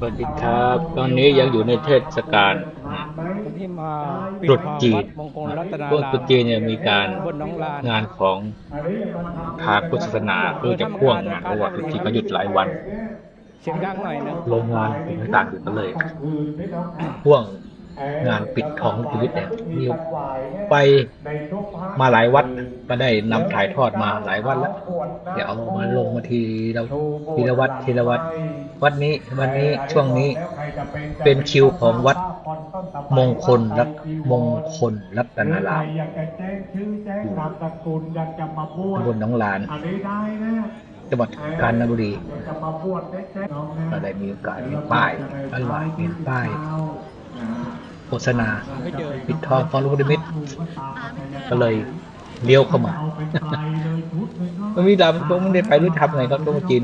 สวัสดีครับ ตอนนี้ยังอยู่ในเทศกาลคนที่มาตรุษจีนมงคลรัตนาพวกตรุษจีนเนี่ยมีการบนหน้องลานงานของทางพุทธศาสนาคือจะพ่วงงานเพราะว่าตรุษจีนเขาหยุดหลายวันเสียงดังหน่อยนึงโรงงานต่างๆอยู่กันเลยพ่วง งานปิดทองชีวิตเนี่ยมีไปมาหลายวัดก็ได้นำถ่ายทอดมาหลายวัดแล้วเดี๋ยวเอามาลงมาทีละทีละวัดทีละวัด วัดนี้วันนี้ช่วงนี้เป็นคิวของวัดมงคลรัตมงคลรัตนารามอยากจะแจ้องนาลาบวชตำบลหนองลานจังหวัดกาญจนบุรีอยากจะมาบวชได้แจ้งน้องนะก็ได้มีโอกาสเห็นป้ายอันหวายเห็นป้าย โฆษณาไม่เจอปิดทองฟองลูกนิมิตก็เลยเลี้ยวเข้ามาเอาไปตายเลยชุดหนึ่งเนามันมีดำต้องไม่ได้ไปรู้ทำไงก็ต้องจีน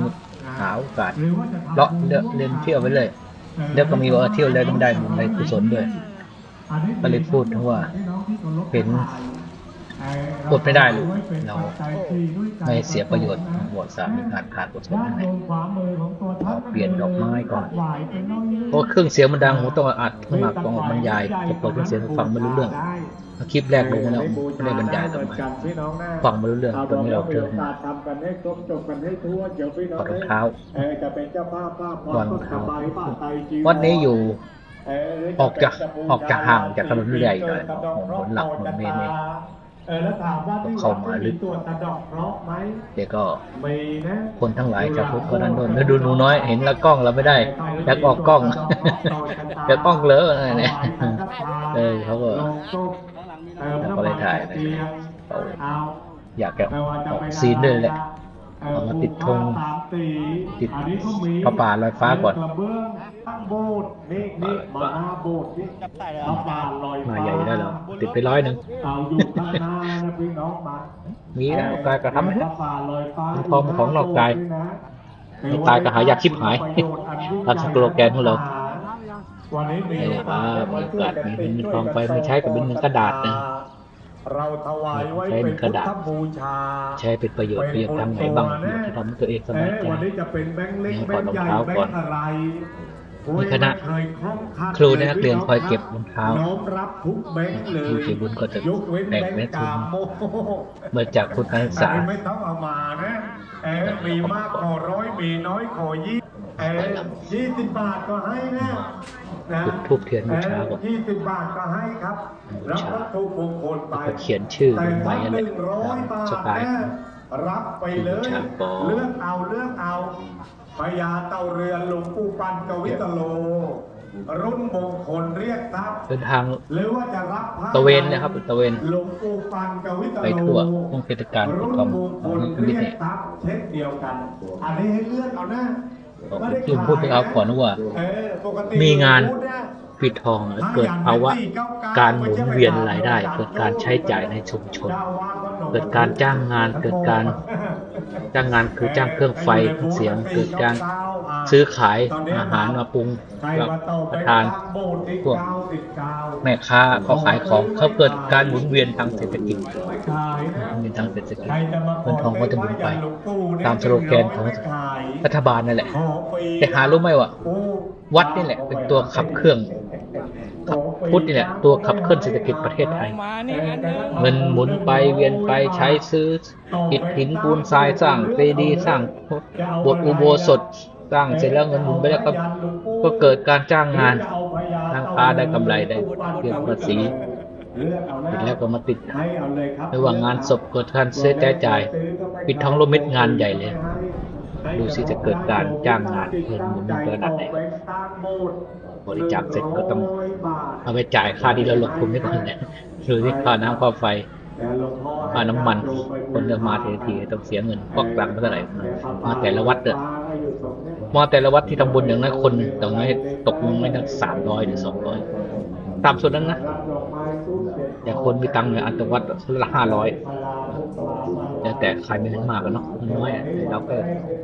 หาโอกาสหรือว่าะเลาะเล่นเที่ยวไปเลยแล้วก็มีว่าเที่ยวแลยต้องได้บุญได้กุศลด้วยอันนี้ก็เลยพูดถึงว่าเห็น เอ่ออดไม่ได้เลยเราเราไม่เสียประโยชน์ประวัติศาสตร์ในการขาดกุศลด้านยังไงบนขวามือของตัวท่านเปลี่ยนดอกไม้ก่อนไหวเป็นน้อยเพราะเครื่องเสียงมันดังหูต้องอัดขึ้นมาต้องบรรยายจะเปิดเครื่องเสียงให้ฟังไม่รู้เรื่องคลิปแรกลงมาแล้วไม่ได้บรรยายต่อมาฟังไม่รู้เรื่องตอนนี้เราเจอทำกันให้ครบจบกันให้ทั่วเดี๋ยวพี่น้ถอองดรองเท้าเออจะเป็นเจ้าภาพภาพพถอดรองเท้าสบายบ้านไตจีวัดนี้อยู่เออออกจากออกจากห่างจากถนนใหญ่หน่อยถนนหลักถนนเมนเนี่ย เออแล้วถามว่าที่เข้ามาลึกตรวจตะดอกเคราะห์ไหมเดี๋ยวก็มีนะคนทั้งหลายจะพูดก็นั่นโน่นแล้วดูหนูน้อยเห็นแล้วกล้องเราไม่ได้อยากออกกล้องอยากกล้องเลอะอะไรเนี่ยเออเขาก็ลงศพเออเขาก็เลยถ่ายนะเขาเอาอยากจะไม่ว่าจะออกเป็นซีนด้วยแหละ เออเอามาติดธงสามสีติดอันนี้ก็มีพระป่าลอยฟ้าก่อนกระเบื้องตั้งโบสถ์นี่นี่มาหน้าโบสถ์นี่พระป่าลอยฟ้ามาใหญ่ได้แล้วติดไปร้อยหนึ่งเอาอยู่ข้างหน้านะพี่น้องมามีแล้วกายกระทำให้พแล้วระป่าลอยฟ้ามันพร้อมของนอกกายนอกกายก็หายากชิบหายตามสโลแกนของเราวันนี้มีไอ้เนี่ยว่ามีโอกาสมีเงินมีทองไปไม่ใช้กับเป็นเงินกระดาษนะ เราถวายไว้ใช้เป็เป็นนกระดาษพุทธบูชา ใช้เป็นประโยชน์ประโยชน์ทางไหนบ้างประโยชน์ที่ทำให้ตัวเองสบายเอ้ยใจวันนี้จะเป็นแบงค์เล็กนี่แบถอดงรองค์ใหญ่เท้าแบก่อนงค์อะไรมีคณะโอ้ยไม่เยคล่องคัดครูและนักเรียนคอยเก็บรองเท้าน้อมรับทุกแบงค์เลยผู้ใจบุญก็จะยกเว้นแบ่งแบงแม่ค์ทุนกาโมเมื่อจากทุนการศึกษาอันนี้ไม่ต้องเอามานะเออมีมากขอร้อยมีน้อยขอยี่ เออยี่สิบบาทก็ให้นะนะจุดธูปเทียนบูชาก่อนยี่สิบบาทก็ให้ครับบูรับชาวัตถุมงคลไปแล้วก็เขียนชื่อลแต่งไปถ้านั่นหแหละนึ่งร้อยบาทสไตล์นะรับไปเลย บูชาก่อน เลือกเอาเลือกเอาพญาเต่าเรือนหลวงปู่ปันกวิตโล รุ่นมงคลเรียกทรัพย์ เดินทาง หรือว่าจะรับพระตะเวนนะครับตะเวนหลวงปู่ปันกวิตโลไปทั่วช่วงเทศกาลรุ่นของมงคลของเรีมิตยรกเนี่ยทรัพย์เช่นเดียวกัน อันนี้ให้เลือกเอานะไม่ได้ ที่ผมพูดไปเอาก่อนนะว่าเออปกติมีงานพูดะปิดทองแล้วเกิดภาวะการหมุนเวียนรายได้ เกิดการใช้จ่ายในชุมชน เกิดการจ้างงานเกิดการจ้างงานคือจ้างเครื่องไฟเครื่องเสียงเกิดการ ซื้อขายอาหารมาปรุงรับประทานพวกแม่ค้าเขาขายของเขาเกิดการหมุนเวียนทางเศรษฐกิจหมุนเวียนทางเศรษฐกิจเงินทองก็จะหมุนไป ตามสโลแกนของรัฐบาลนั่นแหละ แต่หารู้ไหมว่าวัดนี่แหละ เป็นตัวขับเครื่องพุทธนี่แหละตัวขับเคลื่อนเศรษฐกิจประเทศไทยมานี่อันนึงเงินหมุนไปเวียนไปใช้ซื้ออิฐหินปูนทรายสร้างเจดีย์สร้างบทอุโบสถ สร้างเสร็จแล้วเงินหมุนไปแล้วก็ก็เกิดการจ้างงานทางค้าได้กำไรได้เพียงภาษีเสร็จแล้วก็มาติดไม่ว่างานศพเกิดการเสียใจจ่าย ปิดทองโลมิดงานใหญ่เลย ดูสิจะเกิดการจ้างงานเงินหมุนขนาดไหนบริจาคเสร็จก็ต้องเอาไปจ่ายค่าที่เราลงทุนไว้ก่อนเนี่ยดูที่ค่าน้ำค่าไฟ ค่าน้ำมัน คนจะมาทีทีต้องเสียเงินพอกหลังมาเท่าไหร่มาแต่ละวัดเนี่ยมาแต่ละวัดที่ทำบุญอย่างนั้นคนต้องให้ตกลงไม่ตั้งสามร้อยหรือสองร้อยตามส่วนนั้นนะอย่างคนมีตังค์เนี่ยอันตวัดละห้าร้อยแล้วแต่ใครไม่ได้มากกันเนาะน้อยเราก็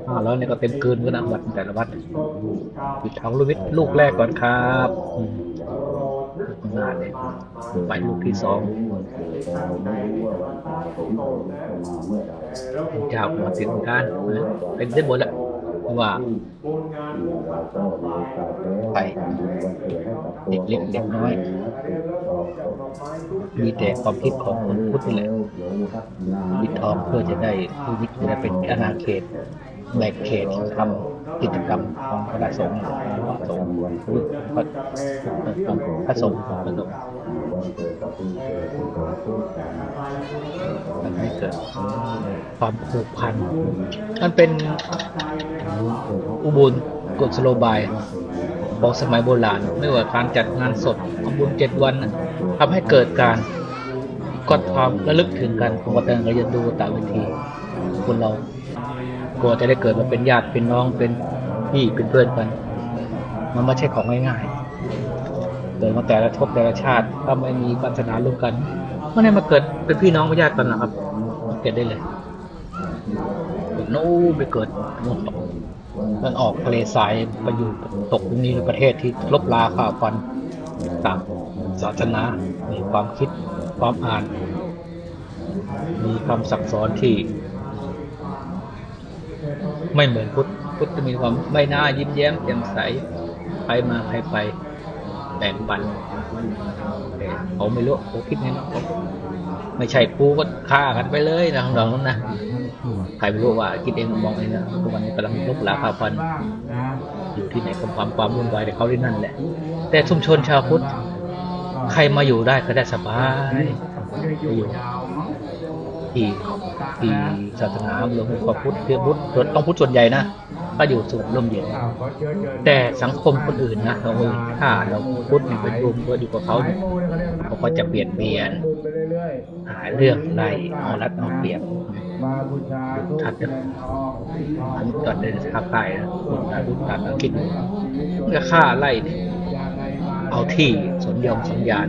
ห้าร้อยเนี่ยก็เต็มเกินก็นะวัดแต่ละวัดปิดทองลูกวิทย์ลูกแรกก่อนครับ งานเนี่ยไปลูกที่สองเจ้ามาถึงการเป็นได้หมดแหละว่าไปเด็กเล็กเด็กน้อย มีแต่ความคิดของคนพุทธนี่แหละวิททองเพื่อจะได้ผู้วิทย์จะได้เป็นอาณาเขตแบ่งเขตทำ กิจกรรมของพระสงฆ์พระสงฆ์พระพระสงฆ์พระสงฆ์ทำให้เกิดความผูกพันมันเป็นอุบุญกฎสโลบายของสมัยโบราณไม่ว่าการจัดงานศพทำบุญเจ็ดวันทำให้เกิดการกดความระลึกถึงกันของวัฒนธรรมยันดูตามวิธีคนเรา กลัวจะได้เกิดมาเป็นญาติเป็นน้องเป็นพี่เป็นเพื่อนกัน มันไม่ใช่ของง่ายๆเกิดมาแต่ละภพแต่ละชาติถ้าไม่มีปัญนาร่วมกันไม่ได้มาเกิดเป็นพี่น้องเป็นญาติกันนะครับเกิดได้เลยเกิดโน้นไปเกิดโน่นต่อมันออกทะเลทรายไปอยู่ตกตรงนี้ในประเทศที่ลบลาข่าวฟันต่างศาสนา มีความคิดความอ่าน มีคำสั่งสอนที่ ไม่เหมือนพุทธพุทธจะมีความไม่น่ายิ้มแย้มแจ่มใสใครมาใครไปแบ่งปันเขาไม่รู้เขาคิดไงนะเขาไม่ใช่กูก็ฆ่ากันไปเลยนะของเรานั้นนะใครไม่รู้ว่าคิดเองมองเองนะทุกวันนี้กำลังลบลาข่าวฟันอยู่ที่ไหนความความความวุ่นวายแต่เขาที่นั่นแหละ แต่ชุมชนชาวพุทธใครมาอยู่ได้ก็ได้สบายอยู่ ที่ที่ศาสนาลงกับพุทธเพื่อพุทธต้องพุทธส่วนใหญ่นะก็อยู่สุขร่มเย็นแต่สังคมคนอื่นนะเราอื่นถ้าเราพุทธเนี่ยไปรวมตัวอยู่กับเขาเขาก็จะเปลี่ยนเปลี่ยนหาเรื่องไล่เอารัดเอาเปรียบมาบูชาทัดเด้อนนี้ก่อนเดินท้าทายนะคนอารุการอังกฤษก็ฆ่าไล่เอาที่สนยอมสัญญาณ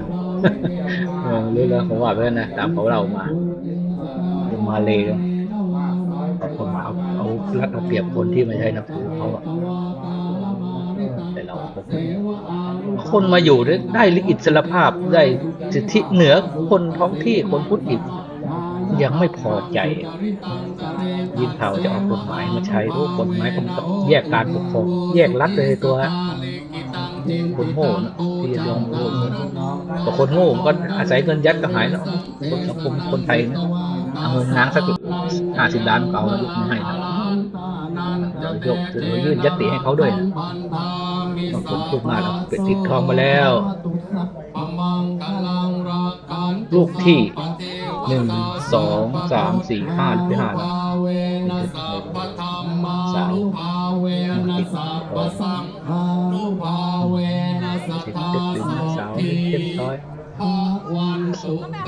เออรู้แล้วเขาว่าไปแล้วนะตามเขาเรามา มาเลยเอาคนมาเอาเอารัดเอาเปรียบคนที่ไม่ใช่นับถือเขาอะแต่เราคนมาอยู่ได้ได้อิสรภาพได้สิทธิเหนือคนท้องที่คนพุทธอีกยังไม่พอใจยินเผาจะออกกฎหมายมาใช้รูปกฎหมายกำกับแยกการปกครองแยกรัฐเลยตัวคนโง่นะที่จะยอมโง่แต่คนโง่ก็อาศัยเงินยัดก็หายแล้วคนสังคมคนไทยนะ เอาเงินง้างสักห้าสิบล้านเก่าแล้วยกมาให้นะเดี๋ยวยกเดี๋ยวยื่นยัตติให้เขาด้วยนะบางคนพูดมากแล้วเป็ดติดทองมาแล้ว ลูกที่หนึ่งสองสามสี่ห้าหรือห้าแล้วสาวติดทองสิบเจ็ดดึงสาวเจ็บช้อยแล้ว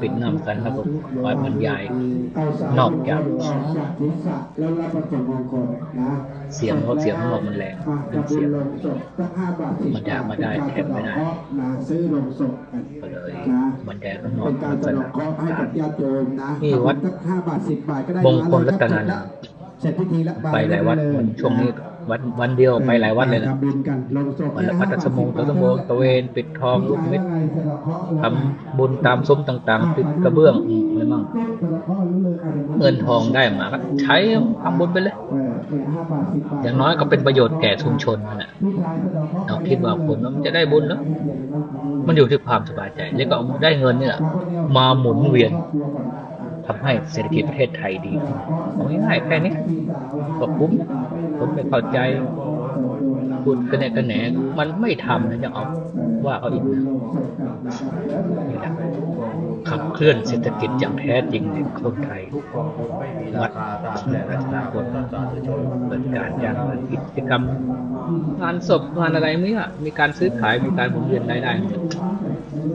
ก็ปิดน้ำกันแล้วก็คอยบรรยายนอกจากแล้วรับประสบมงคลนะเสียงเขาเสียงข้างนอกมันแรงเป็นเสียงลงศพตั้งห้าบาทมันจะมาได้แทบไม่ได้นะซื้อลงศพกันก็เลยนะบรรยายข้างนอกเป็นการลักสษนณะองเคราะห์ให้กับญาติโยมนะนี่วัดตั้งห้าบาทสิบบาทก็ได้มงคลรัตนานามเสร็จพิธีแล้วไปหลายวัดมันช่วงนี้ วันวันเดียวไปหลายวัดเลยนะทำบุญกันลงศพวันละพัทสมงตัวสมงตะเวนปิดทองลูกเม็ดทำบุญตามซุ้มต่างๆติดกระเบื้องอะไรมั่งเงินทองได้มาก็ใช้ทำบุญไปเลยอย่างน้อยก็เป็นประโยชน์แก่ชุมชนนั่นแหละเราคิดว่าผลมันจะได้บุญแล้วมันอยู่ที่ความสบายใจ แล้วก็เอาได้เงินเนี่ยมาหมุนเวียน ทำให้เศรษฐกิจประเทศไทยดีขึ้นเอาง่ายๆแค่นี้ก็คุ้มผมไม่เข้าใจพูดกันแนกันแหนมันไม่ทำนะจะเอาว่าเขาอีกนะนี่แหละขับเคลื่อนเศรษฐกิจอย่างแท้จริงในคนไทยวัดและรัชนาคนเปิดการจ้างงานกิจกรรมงานศพงานอะไรไม่อะมีการซื้อขายมีการหมุนเวียนรายได้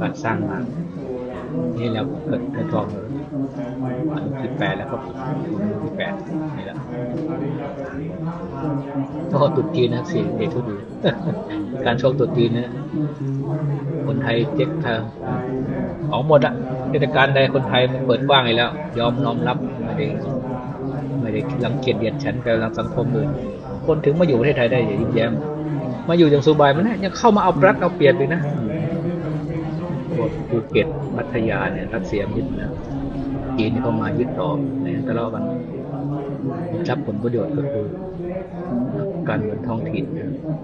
การสร้างงานี่แล้วเกิดกิดทองเลย อายุสิบแปดแล้วก็สิบแปดนี่แหละก็ตุดจีนนะเสียงเด็กทุดีการโชคตุดจีนนะคนไทยเจ๊กทางของหมดอะเทศกาลใดคนไทยมันเปิดกว้างเลยแล้ว ยอมน้อมรับไม่ได้ไม่ได้รังเกียจเดียดฉันกับรังสังคมอื่นคนถึงมาอยู่ประเทศไทยได้อย่ายิ้มแย้มมาอยู่อย่างสบายมันนะยังเข้ามาเอารัดเอาเปรียบอีกนะพวกภูเก็ตพัทยาเนี่ยรัสเซียยึดนะ จีนี่เขามายึดต่อในทะเลาะกันรับผลประโยชน์ก็คือการเงินท้องถิ่น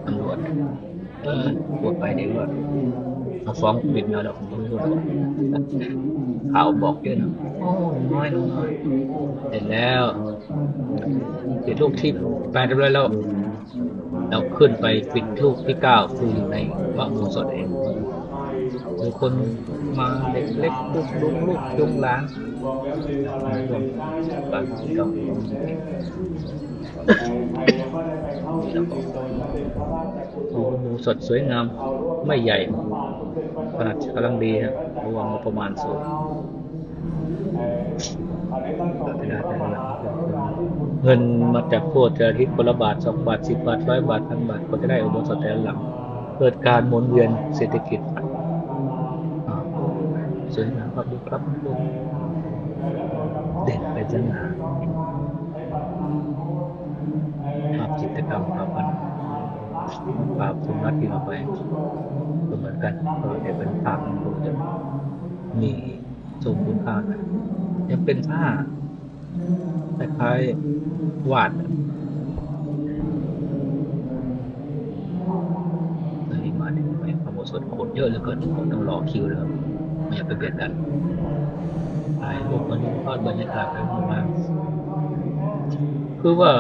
ตำรวจเออพูดไปเดี๋ยวว่าเอาฟ้องบิดมาแล้วผมไม่รู้ข่าวบอกเยอะนะโอ้น้อยน้อยเสร็จแล้วเสร็จลูกที่แปดเรียบร้อยแล้วเราขึ้นไปปิดลูกที่เก้าคืออยู่ในพระอุโบสถเองมีคนมาเด็กเล็กลูกลุงลูกจุงหลาน มาร่วมบางทีก็โอ้โหสดสวยงาม ไม่ใหญ่ขนาดกำลังดีครับรวมงประมาณสูงเงินมาจากโพธิอาทิตย์คนละบาทสองบาทสิบบาทร้อยบาทพันบาทก็จะได้อุโบสถแต่หลังเกิดการหมุนเวียนเศรษฐกิจสวยงามครับดูครับดู เด่นไปจังหาภาพจิตกรรมครับมันภาพสุนัขที่เราไปเหมือนกันก็เดี๋ยวเป็นภาพมันจะมีทรงคุณค่ากยังเป็นผ้าคล้ายๆวาดตอนนี้มาถึงไปพระโบสถคนเยอะเหลือเกินผมต้องรอคิวแล้วไม่อยากไปเบียดกันถ่ายรูปมันทอดบ รรยากาศไปประมาณคือว่า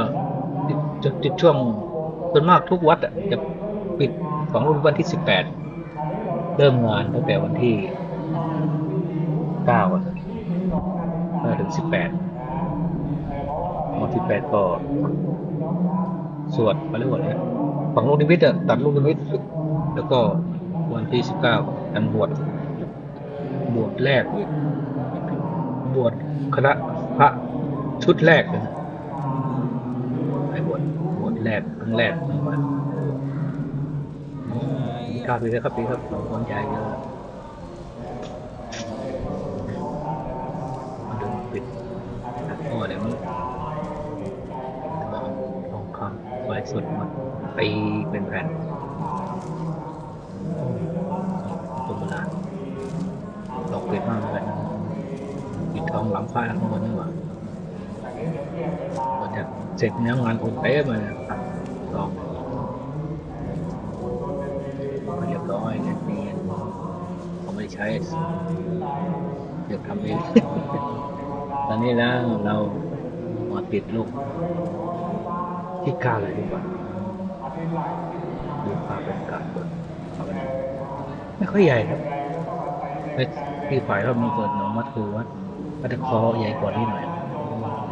ติดจะติดช่วงส่วนมากทุกวัดจะปิดของรุ่นวันที่สิบแปดเริ่มงานตั้งแต่วันที่เก้าถึงสิบแปดวันที่แปดก็สวดมาเรียกว่อะไรนะฝังลูกนิมิตตัดลูกนิมิตแล้วก็วันที่สิบเก้ากันบวช แรก บวชคณะพระชุดแรกเลยนะไปบวชบวชแรกครั้งแรกในวันกล้าปีครับปีครับคนใหญ่เยอะมาดูปิดโอ้เดี๋ยวมันทองคำไว้สุดหมดตีเป็นแผ่น ดอกเกล็ดมากเลยนะปิดทองหลังฟ้าข้างบนนี่หว่าก็จะเสร็จเนื้องานคงเป๊ะมาเลยครับลองเรียบร้อยเรียบเนียนเขาไม่ใช้เดี๋ยวทำเองตอนนี้แล้วเรามาปิดลูกที่กาเลยดีกว่าดูภาพบรรยากาศก่อนไม่ค่อยใหญ่ครับ ที่ฝ่ายเรามีเกิดหนองมัดคือวัดวัดคอใหญ่กว่านี้หน่อย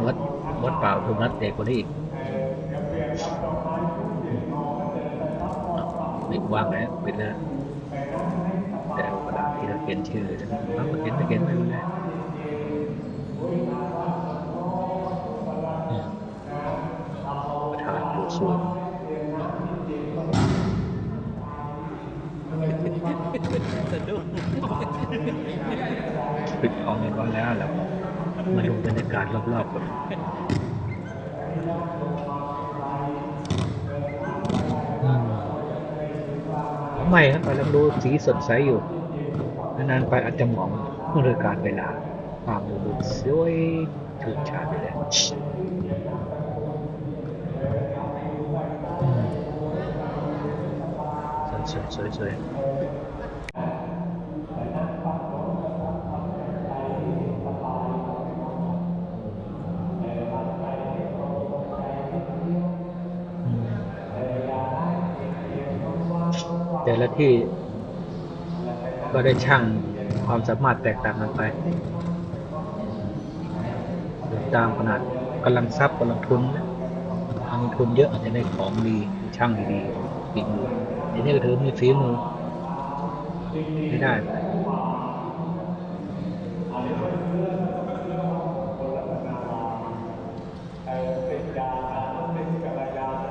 วัดวัดป่าภูนัดใหญ่กว่านี้อีกปิดว่างแล้วปิดแล้วแต่กระดาษที่เราเขียนชื่อนะครับเขียนไปเขียนไปไม่ได้อืมประธานผู้สูงปิดข องเงินไว้แล้วแล้วมาดูบรรยากาศรอบๆกันอืมไม่ครับกำลังดูสีสดใสอยู่นานๆไปอาจจะหมองเมื่อการเวลาความดูสวยถูกชาไปเลยสวยสวยสว ละที่ก็ได้ช่างความสามารถแตกต่างกันไป ตามขนาดกำลังทรัพย์กำลังทุนทางทุนเยอะอาจจะได้ของดีช่างดีๆฝีมืออันนี้ก็ถือมีฝีมือไม่ได้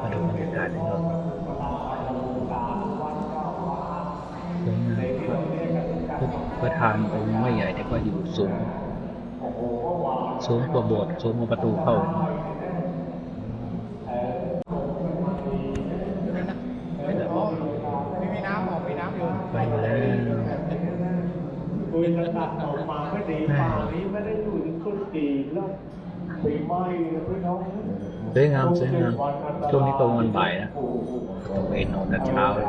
มาดูบรรยากาศนี่ก็สวยงาม ครับประธานองค์ไม่ใหญ่แต่ก็อยู่สูง สูงกว่าโบสถ์สูงกว่าประตูเข้าไม่มีน้ำออกมีน้ำอยู่ไปแล้วคุยกันตัดออกมาไม่ดีป่านี้ไม่ได้อยู่ถึงต้นปีแล้วปีใหม่นะพี่น้องสวยงามสวยงามช่วงนี้ก็วันบ่ายนะต้องไปนอนแต่เช้าเลย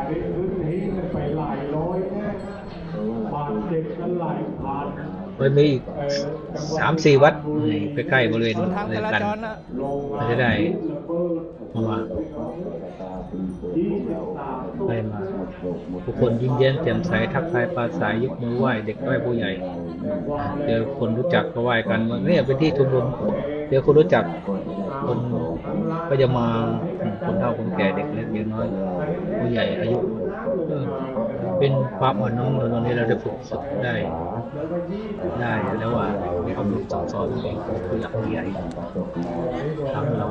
มันมีอีกสามสี่วัดใกล้ๆบริเวณส่วนทางเดีจยวรากันจรนะมันจะได้มาไปมาทุกคนยิ้มแย้มแจ่มใสทักทายปราศัยยกมือไหว้เด็กไหว้ผู้ใหญ่เจอคนรู้จักก็ไหว้กันว่าเนี่ยเป็นที่ชุมนุมเจอคนรู้จักคนก็จะมาคนเฒ่าคนแก่เด็กเล็กเด็กน้อยผู้ใหญ่อายุเออ เป็นความอ่อนน้อมตอนนี้เราจะฝึกฝึกได้ ได้แล้วว่ามีความรู้สั่งสอนเองผู้หลักใหญ่ทั้งเรา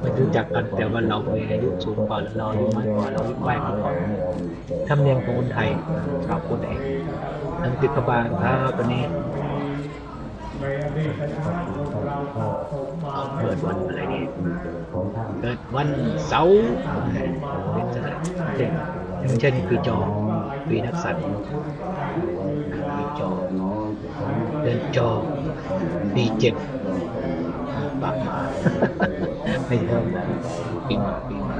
ไม่รู้จักกันแต่ว่าเรามีอายุสูงกว่าเราอายุมากกว่าเราไหว้กันก่อนธรรมเนียมของคนไทยชาวพุทธเองนั่นคือกบาลครับวันนี้เราสะสมมาเกิดวันอะไรดีเกิดวันเสาร์เป็นเช่น อย่างเช่นปีจอปีนักสัตว์ปีจอเดือนจอปีเจ็ดปากมาไม่ใช่ปีมาปีมา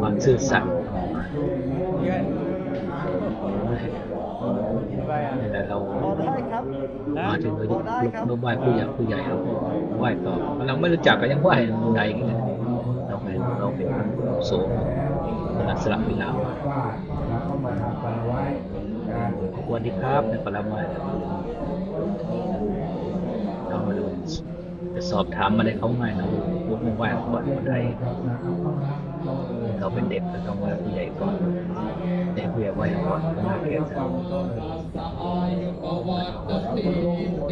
ความซื่อสัตย์เยือนไปอ่เรามาถึงเรายกยกยกไหว้ผู้ใหญ่ผู้ใหญ่เราก็ไหว้ต่อเราไม่รู้จักก็ยังไหว้ใดกัน โสมเวลาสลับเวลาสวัสดีครับในปรมาเรามาดูจะสอบถามอะไรเขาง่ายนะพวกไม่ไหว้ก่อนคนไทยเราเป็นเด็กก็ต้องไหว้ผู้ใหญ่ก่อนเด็กผู้ใหญ่ไหวก่อนก็น่าเกลียด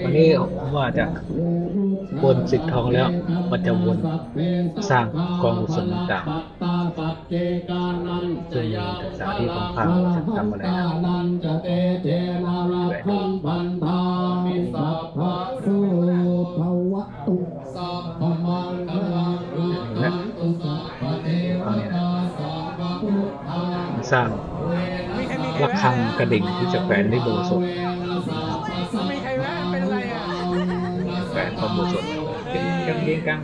วันนี้ว่าจะวนสิทธทองแล้วมันจะวนสร้างกองกุศลต่าง ๆซึ่งมีศึกษาที่ค่อนข้างจะทำอะไรนะสร้างมีใครมีใครระฆังกระดิ่งที่จะแขวนในโบสถ์มีใครแวะเป็นอะไรอะแขวนพระโบสถ์เป็น กันเรียงกัง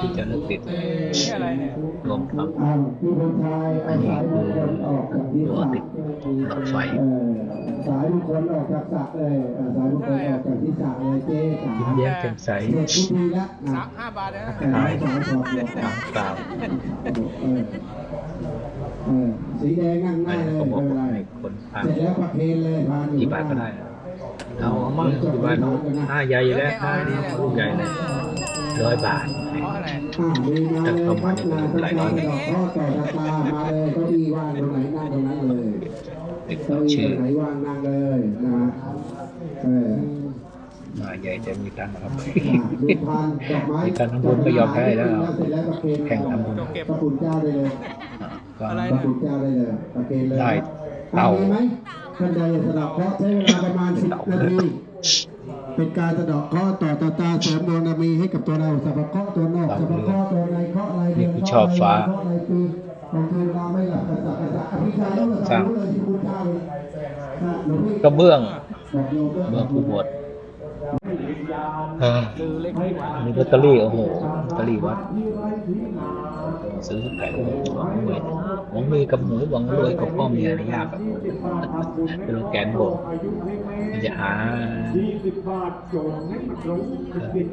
ที่จะนึกติดนี่อะไรเนี่ยรวมทั้งอ่าที่คนไทยอันนี้สายคืบุอคคลออกจากที่ตัวสระติดหลอดไฟเออสายบุคคลออกจากสระเลยเออสายบุคคลออกจากที่สระเลยเจ๊จ๋ายิ้มแย้มแจ่มใสเด็กผู้ดีละนะสามห้าบาทนะแต่ไม่สอนสอนหรอกถามกล่าวเออเออสีแดงนั่งหอัน้านเลยนี้ก็บอกไม่เป็นไรให้คนพาเสร็จแล้วประเคนเลยพาหนีกี่บาทก็ได้นะเอามั่งกี่บาทเนาะห้าใหญ่แล้วห้าลูกใหญ่เลย ร้อยบาทเพราะอะไรอ่ามีมาเลยครับนาตะการดอกข้อต่อตาตามาเลยเก้าอี้ว่างตรงไหนนั่งตรงนั้นเลยเด็กเก้าอี้ชื่ตอไหนว่างนั่งเลยนะฮะเออมาใหญ่จะมีตังค์นะครับดูพานดอกไม้มีการทำบุญไม่ยอมแพ้แล้วเสร็จแล้วประเคนแข่งทำบุญพระคุณเจ้าได้เลยก็พระคุณเจ้าได้เลยประเคนเลยได้เต่าทำไหมท่านใดสะเดอเคราะใช้เวลาประมาณสิบนาที เป็นการสะเดอกเคราะห์ต่อตาตาเสริมดวงนามีให้กับตัวเราสัพพะเคราะห์ตัวนอกสัพพะเคราะห์ตัวในเคราะห์ในเดือนนี่คือเคชอบราะห์ฟ้าในเคราะห์ในปีบางทีเราไม่หลับกระสับกระส่ายอภิชาต้องกระสับรู้เลยที่คุณเจ้าเลยนะหลวงพี่กระเบื้องบอกโยมด้วยเมืองผู้บวชเออคือเล็กนี่หว่ามีลอตเตอรี่โอ้โหลอตเตอรี่วัดซื้อแผงหวังรวยหวังมีกับหมูหวังรวยกับพ่อเมียนี่ยากอะเป็นแกนโบกมันจะหายี่สิบบาทโจรให้รู้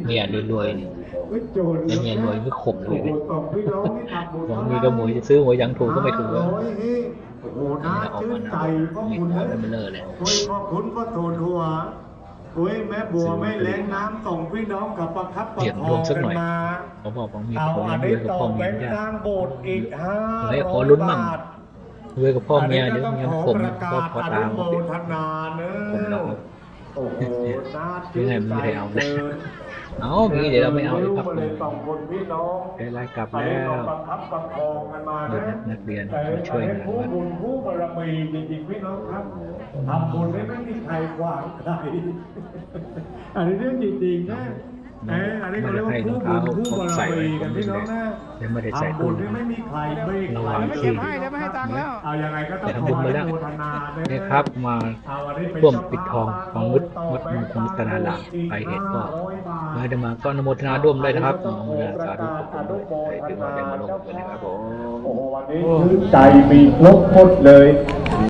เมียรวยๆนี่ไม่โจรแล้วเมียรวยไม่ขมเลยโอ้เนี่ยโหสองพี่น้องนี่ทำบุญหวังมีกับหมูจะซื้อหวยยังถูกก็ไม่ถูกเลยโอ้ยเฮ้ยโอ้โหน่าออกชื่มานนะใจพ่อมีคุณขอนะงไม่เลิกเลยโอ้ยพ่อคุณก็โทนหัว โอ้ยแม่บัวแม่แรงน้ำส่งพี่น้องกับประคับประเปลี่ยนคดอวงงสักกันหน่อยมาเขาบอกว่ามีเอาของอัยันงรนี้วยกับต่อพ่อเมีเป็ยนยากสร้างโบสถ์อีกห้าเฮ้ยขอลุ้นมั่งบาทรวยกับพ่อเมียเดี๋ยวอันเมีนี้ยก็ผมต้องขก็อพอประกาศอตามนุโมติดทนาเนผมเราอะโอ้โหน่ายังไงไม่ได้เอาเลยกิน เอามีเดี๋ยวเราไม่เอาเลยครับมาเลยสองคนพี่น้องได้ไล่กลับอันแล้นี้ก็วประคับประคองกันมาเด็นะกนักเรียนแต่มาช่วยงานผู้วัดบุญผู้บารมีจริงๆพี่น้องครับทำบุญไม่ไม่มีใครขวางใครอันนี้เรื่องจริงๆนะ เอ้ยอันนี้ไม่เขาได้เรียกให้ว่ารองผู้เท้าบุญผู้บารใส่ไว้มีผกัมนดูพี่แลน้องนะยังไม่ได้ใส่ทำบุตู้ญที่ไม่มีใครเบรกระเอาวัไว้งไม่ที่เก็บให้แล้วไม่ให้ตังค์แล้วเอายังไงก็ต้องแต่ทำบุญมาแล้วขออนุโมทนาด้วยนี่ครับมาเอาอันนี้เป็นร่วมปิดทองของวัดวัดมงคลรัตนารามใครเห็นก็500บาทไม่ได้มาก็อนุโมทนาร่วมเลยนะครับอนุโมทนาสาธุขอบคุณด้วยใครที่มาได้มาร่วมกันนะครับผมโอ้โหวันนี้ชื่นใจมีครบหมดเลย